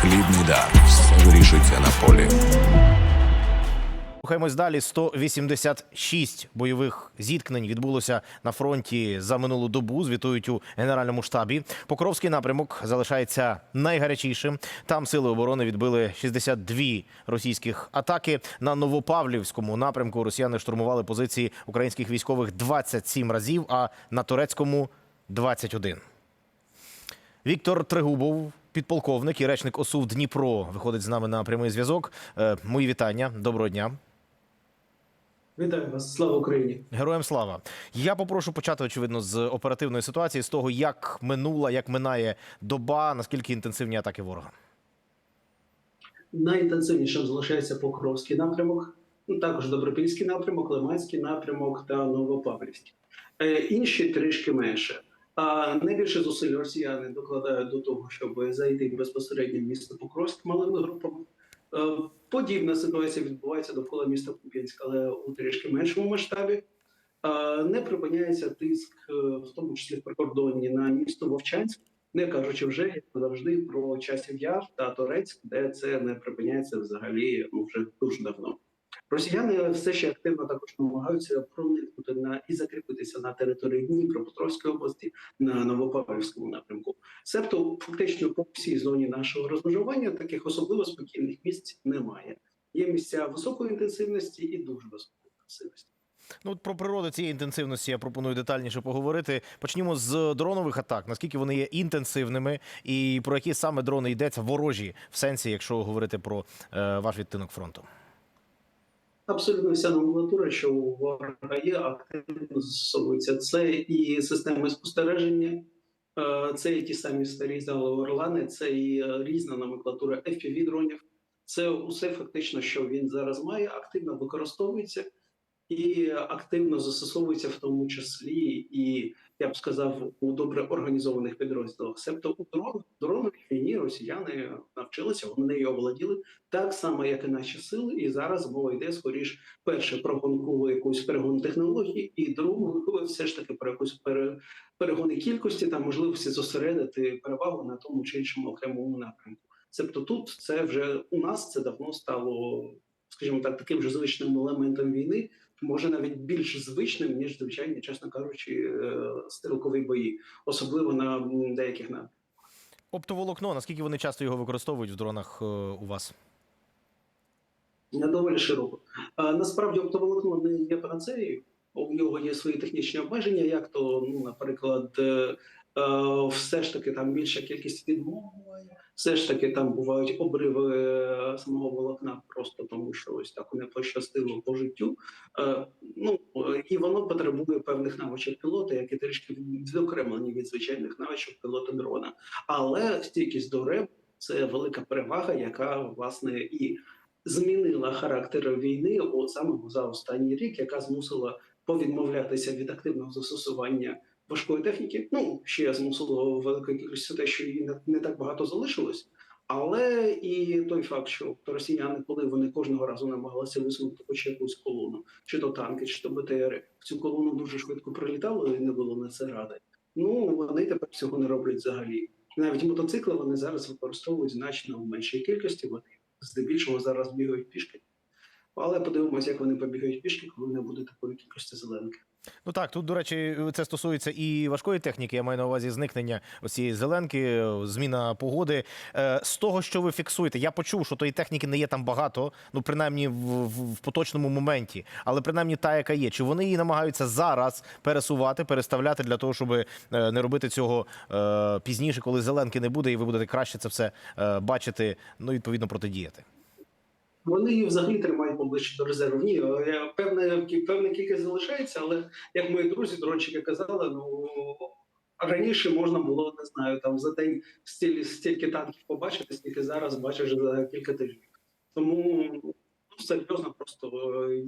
Хлібний дар. Вирішується на полі. Рухаємось далі. 186 бойових зіткнень відбулося на фронті за минулу добу. Звітують у генеральному штабі. Покровський напрямок залишається найгарячішим. Там сили оборони відбили 62 російських атаки. На Новопавлівському напрямку росіяни штурмували позиції українських військових 27 разів, а на турецькому 21. Віктор Трегубов, підполковник і речник ОСУ в Дніпро, виходить з нами на прямий зв'язок. Е, Мої вітання. Доброго дня. Вітаю вас, слава Україні! Героям слава. Я попрошу почати очевидно з оперативної ситуації, з того, як минула, як минає доба, наскільки інтенсивні атаки ворога. Найінтенсивнішим залишається Покровський напрямок, ну також Добропільський напрямок, Лиманський напрямок та Новопавлівський. Е, інші трішки менше. А найбільше зусиль росіяни докладають до того, щоб зайти безпосередньо в місто Покровськ малими групами. Е, подібна ситуація відбувається довкола міста Куп'янськ, але у трішки меншому масштабі. Е, не припиняється тиск, е, в тому числі в прикордонні на місто Вовчанськ. Не кажучи вже як завжди про часів яр та Торецьк, де це не припиняється взагалі вже дуже давно. Росіяни все ще активно також намагаються проникнути на і закріпитися на території Дніпропетровської області на Новопавлівському напрямку. Себто, фактично по всій зоні нашого розмежування таких особливо спокійних місць немає. Є місця високої інтенсивності і дуже високої інтенсивності. Ну от про природу цієї інтенсивності я пропоную детальніше поговорити. Почнімо з дронових атак. Наскільки вони є інтенсивними, і про які саме дрони йдеться ворожі в сенсі, якщо говорити про е, ваш відтинок фронту. Абсолютно вся номенклатура, що у ворога є, активно застосовується. Це і системи спостереження, е, це і ті самі старі зали Орлани, це і е, різна номенклатура fpv дронів. Це усе фактично, що він зараз має, активно використовується і активно застосовується в тому числі, і я б сказав, у добре організованих підрозділах. Себто у дрон, дроновій війні росіяни навчилися, вони нею оволоділи так само, як і наші сили. І зараз мова йде скоріш перше про гонку якусь перегон технології, і другу все ж таки про якусь пере, перегони кількості та можливості зосередити перевагу на тому чи іншому окремому напрямку. Себто тут це вже у нас це давно стало, скажімо так, таким же звичним елементом війни. Може навіть більш звичним ніж звичайні, чесно кажучи, е, стрілкові бої, особливо на деяких напрямках. Оптоволокно, наскільки вони часто його використовують в дронах е, у вас? Не доволі широко. Насправді оптоволокно не є панацеєю. У нього є свої технічні обмеження, як то, ну, наприклад, е, все ж таки там більша кількість відмов все ж таки там бувають обриви е, самого волокна, просто тому що ось так не пощастило по життю. Е, ну е, і воно потребує певних навичок пілота, які трішки відокремлені від звичайних навичок пілота дрона. Але стійкість до реб це велика перевага, яка власне і змінила характер війни от саме за останній рік, яка змусила повідмовлятися від активного застосування важкої техніки. Ну ще змусило велика кількість те, що її не, так багато залишилось. Але і той факт, що росіяни, коли вони кожного разу намагалися висунути хоч якусь колону, чи то танки, чи то БТРи, цю колону дуже швидко прилітало і не було на це ради. Ну вони тепер цього не роблять взагалі. Навіть мотоцикли вони зараз використовують значно в меншій кількості. Вони здебільшого зараз бігають пішки. Але подивимося, як вони побігають пішки, коли не буде такої кількості зеленки. Ну так, тут, до речі, це стосується і важкої техніки. Я маю на увазі зникнення цієї зеленки, зміна погоди. Е, З того, що ви фіксуєте, я почув, що тої техніки не є там багато, ну принаймні в, в, в поточному моменті, але принаймні та, яка є. Чи вони її намагаються зараз пересувати, переставляти для того, щоб е, не робити цього е, пізніше, коли зеленки не буде, і ви будете краще це все бачити, ну відповідно протидіяти. Вони її взагалі тримають поближче до резерву. Ні, е, певна, певна кількість залишається, але як мої друзі, дрончики казали, ну раніше можна було, не знаю, там за день стільки, стільки танків побачити, скільки зараз бачиш за кілька тижнів. Тому ну, серйозно просто е,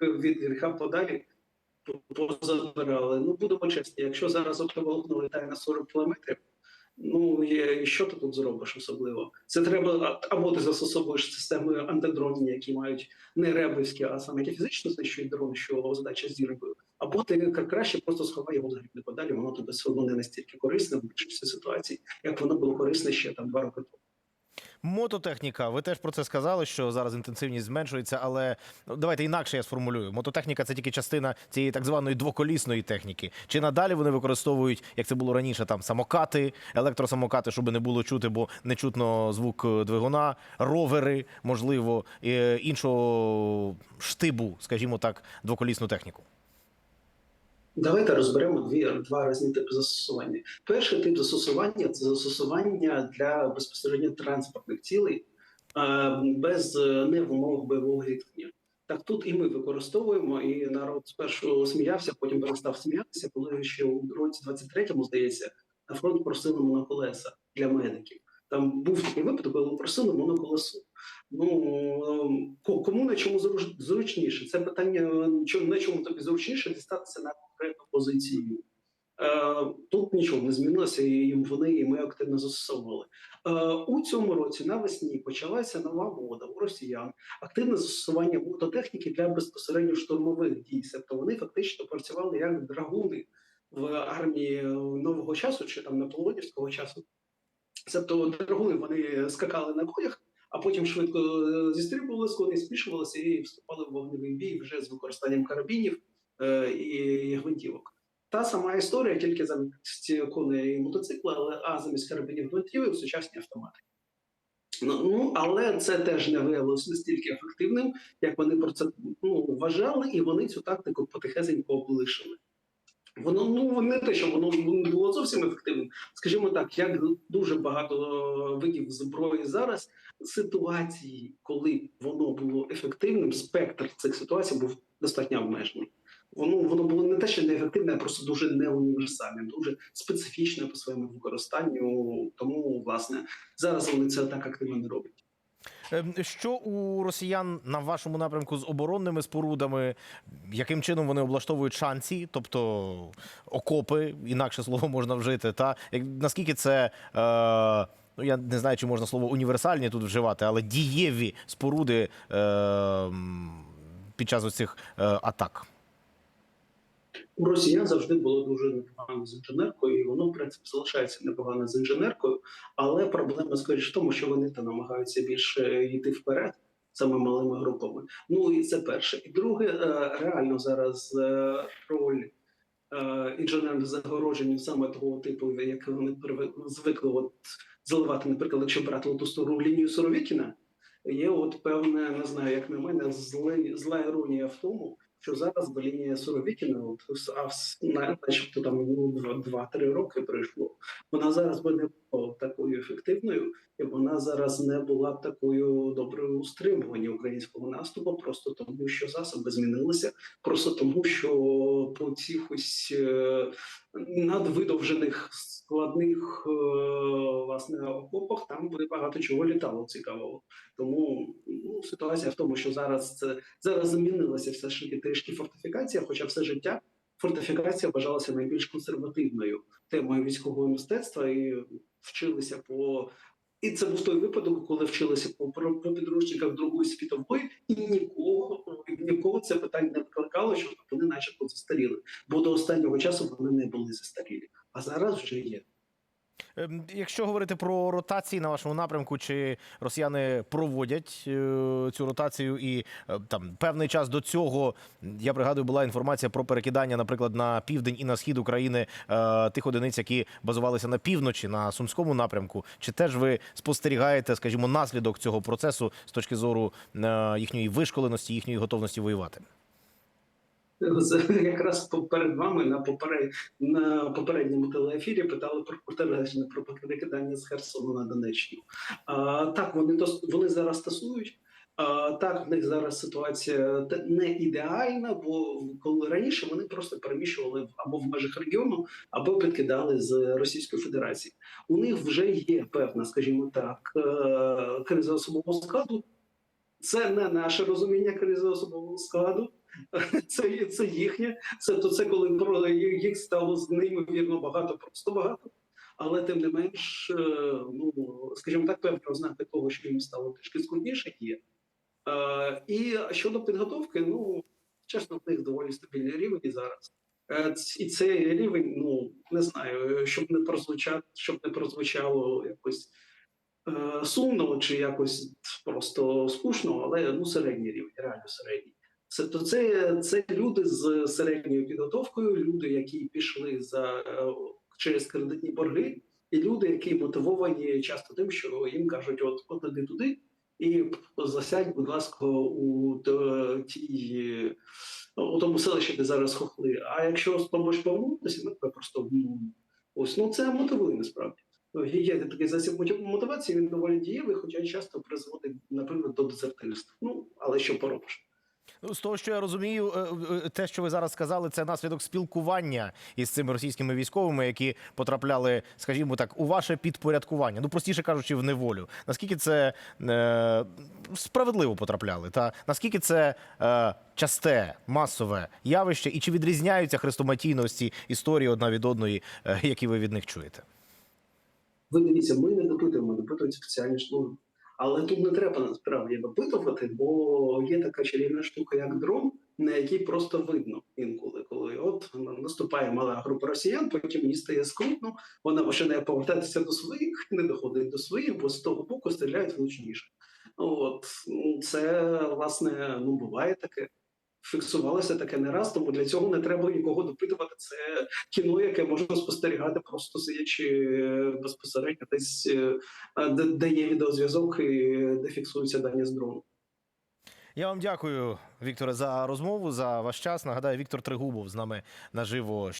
від гріха подалі позабирали. Ну будемо чесні, якщо зараз оптоволокно літає на 40 кілометрів. Ну і що ти тут зробиш особливо? Це треба або ти застосовуєш системи антидронів, які мають не ребівські, а саме які фізично знищують дрон, що задача з зіркою, Або ти краще просто сховай його взагалі подалі, воно тобі все одно не настільки корисне в більшості ситуацій, як воно було корисне ще там два роки тому. Мототехніка. Ви теж про це сказали, що зараз інтенсивність зменшується, але ну, давайте інакше я сформулюю. Мототехніка це тільки частина цієї так званої двоколісної техніки. Чи надалі вони використовують, як це було раніше, там самокати, електросамокати, щоб не було чути, бо не чутно звук е, двигуна, ровери, можливо, е, іншого штибу, скажімо так, двоколісну техніку. Давайте розберемо дві два різні типи застосування. Перший тип застосування це застосування для безпосередньо транспортних цілей е, без е, не вимог бойового зіткнення. Так тут і ми використовуємо, і народ спершу сміявся, потім перестав сміятися, коли ще у році 23-му, здається, на фронт просили моноколеса для медиків. Там був такий випадок, коли просили моноколесо. Ну ем, ко- кому на чому зруч- зручніше? Це питання е, на чому тобі зручніше дістатися на позицію. Е, Тут нічого не змінилося, і вони і ми активно застосовували. Е, У цьому році навесні почалася нова мода у росіян, активне застосування мототехніки для безпосередньо штурмових дій. Тобто вони фактично працювали як драгуни в армії нового часу чи там наполеонівського часу. Тобто драгуни вони скакали на конях, а потім швидко е, зістрібували з коней, спішувалися і вступали в вогневий бій вже з використанням карабінів і гвинтівок. Та сама історія, тільки замість коней мотоцикла, але а замість карабінів гвинтівок сучасні автомати. Ну, ну але це теж не виявилося настільки ефективним, як вони про це ну, вважали, і вони цю тактику потихесенько облишили. Воно ну не те, що воно було зовсім ефективним. Скажімо так, як дуже багато е, видів зброї зараз, ситуації, коли воно було ефективним, спектр цих ситуацій був достатньо обмежений. Воно воно було не те, що неефективне, а просто дуже неуніверсальне, дуже специфічне по своєму використанню. Тому, власне, зараз вони це так активно не роблять. Ем, Що у росіян на вашому напрямку з оборонними спорудами? Яким чином вони облаштовують шанці, тобто окопи, інакше слово можна вжити? Та наскільки це е, ну я не знаю, чи можна слово універсальні тут вживати, але дієві споруди е, під час оцих е, атак? У росіян завжди було дуже непогано з інженеркою, і воно в принципі залишається непогано з інженеркою, але проблема скоріше в тому, що вони та намагаються більше йти вперед саме малими групами. Ну і це перше. І друге, е, реально зараз е, роль е, інженерних загороджень саме того типу, як вони звикли от заливати, наприклад, якщо брати ту стару лінію Суровікіна, є от певне, не знаю, як на мене, зле, зла іронія в тому, що зараз лінії Суровікіна, от а на- начебто там ну, два- 2-3 роки пройшло. Вона зараз би не такою ефективною, і вона зараз не була такою доброю у стримуванні українського наступу, просто тому, що засоби змінилися, просто тому, що по цих ось е, надвидовжених складних е, власне окопах там би багато чого літало цікавого. Тому ну, ситуація в тому, що зараз це зараз змінилася все ж таки трішки фортифікація, хоча все життя фортифікація вважалася найбільш консервативною темою військового мистецтва і вчилися по. І це був той випадок, коли вчилися по, по, підручниках Другої світової, і нікого нікого це питання не викликало, що вони, начебто, застаріли. Бо до останнього часу вони не були застарілі, а зараз вже є. Ем, Якщо говорити про ротації на вашому напрямку, чи росіяни проводять е, цю ротацію, і е, там певний час до цього я пригадую, була інформація про перекидання, наприклад, на південь і на схід України е, тих одиниць, які базувалися на півночі, на сумському напрямку. Чи теж ви спостерігаєте, скажімо, наслідок цього процесу з точки зору їхньої вишколеності, їхньої готовності воювати? Якраз перед вами на поперед на попередньому телеефірі питали про протилежне про перекидання з Херсону на Донеччину. А, так, вони вони зараз тасують. Так, в них зараз ситуація не ідеальна, бо коли раніше вони просто переміщували або в межах регіону, або підкидали з Російської Федерації. У них вже є певна, скажімо так, е, криза особового складу. Це не наше розуміння кризи особового складу. Це, це їхнє. Це то це коли їх стало з неймовірно багато, просто багато. Але тим не менш, е, ну скажімо так, певні ознаки того, що їм стало трішки складніше, є. Е, І щодо підготовки, ну Чесно, в них доволі стабільний рівень і зараз. Е, І цей рівень, ну не знаю, щоб не прозвучало, щоб не прозвучало якось сумно чи якось просто скучно, але ну середній рівень, реально середній. Це то це, це люди з середньою підготовкою, люди, які пішли за е, через кредитні борги, і люди, які мотивовані часто тим, що їм кажуть: от от іди туди, і засядь, будь ласка, у тій у тому селищі, де зараз хохли. А якщо спробуєш повернутися, ми тебе просто ну, ось ну це мотивує насправді. Є такий засіб мотивації, він доволі дієвий, хоча часто призводить, наприклад, до дезертирства. Ну але що поробиш? Ну, з того, що я розумію, е, е, те, що ви зараз сказали, це наслідок спілкування із цими російськими військовими, які потрапляли, скажімо так, у ваше підпорядкування. Ну, простіше кажучи, в неволю. Наскільки це е, справедливо потрапляли? Та наскільки це е, часте, масове явище, і чи відрізняються хрестоматійності історії одна від одної, е, які ви від них чуєте? Ви дивіться, ми не допитуємо, допитують спеціальні служби. Але тут не треба насправді випитувати, бо є така чарівна штука, як дрон, на якій просто видно інколи, коли от наступає мала група росіян, потім їй стає скрутно, вона починає повертатися до своїх, не доходить до своїх, бо з того боку стріляють влучніше. От ну, це власне ну буває таке. Фіксувалося таке не раз, тому для цього не треба нікого допитувати. Це кіно, яке можна спостерігати, просто сидячи е, безпосередньо десь, е, е, де, є відеозв'язок і де фіксуються дані з дрону. Я вам дякую, Вікторе, за розмову, за ваш час. Нагадаю, Віктор Тригубов з нами наживо.